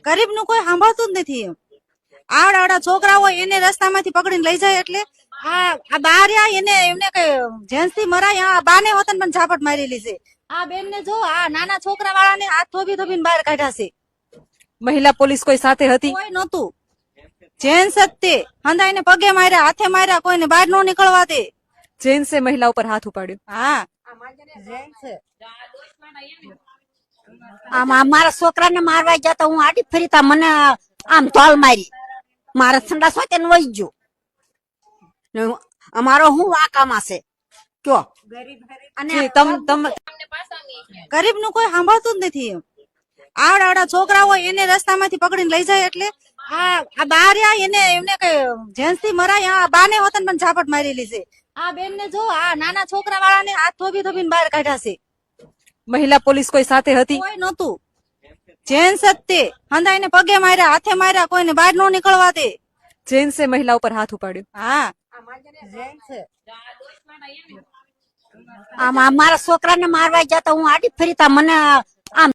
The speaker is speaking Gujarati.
ગરીબનું કોઈ સાંભળતું જ નથી એમ. છોકરા હોય એને રસ્તામાંથી પકડીને લઈ જાય એટલે આ બાર એને એમને કઈ જેન્ટ્સથી મરાય આ બાને વતન પણ ઝાપટ મારેલી છે. આ બેન ને જો આ નાના છોકરા વાળાને હાથ થોભી થોભીને બહાર કાઢ્યા છે. મહિલા પોલીસ કોઈ સાથે હતી? કોઈ નહોતું. જેન્ટ્સ જ તે. હંધાઈને પગે માર્યા હાથે માર્યા કોઈને બહાર ન નીકળવા દે. જેન્ટ્સે મહિલા ઉપર હાથ ઉપાડ્યો. હા. આ મારા છોકરાને મારવા જતા હું આડી ફરીતા મને આમ તોલ મારી. મારા હોય તેને વહી ગયો. અમારો હું વાકામાં છે કયો? અને તમ તમ ગરીબનું કોઈ સાંભળતું જ નથી આવડા આવડા છોકરા હોય એને રસ્તામાંથી પકડીને લઈ જાય એટલે આ આ બાર્યા એને એમને કઈ જેન્ટ્સથી મરાય આ બાને વતન પણ ઝાપટ મારેલી છે. આ બેન ને જો આ નાના છોકરા વાળાને હાથ થોભી થોભીને બહાર કાઢ્યા છે. મહિલા પોલીસ કોઈ સાથે હતી? કોઈ નહોતું. જેન્ટ્સ જ તે. હંધાઈને પગે માર્યા હાથે માર્યા કોઈને બહાર નો નીકળવા દે જેન્ટ્સે મહિલા ઉપર હાથ ઉપાડ્યો. હા. મારા છોકરાને મારવા જતા હું આડી ફરીતા મને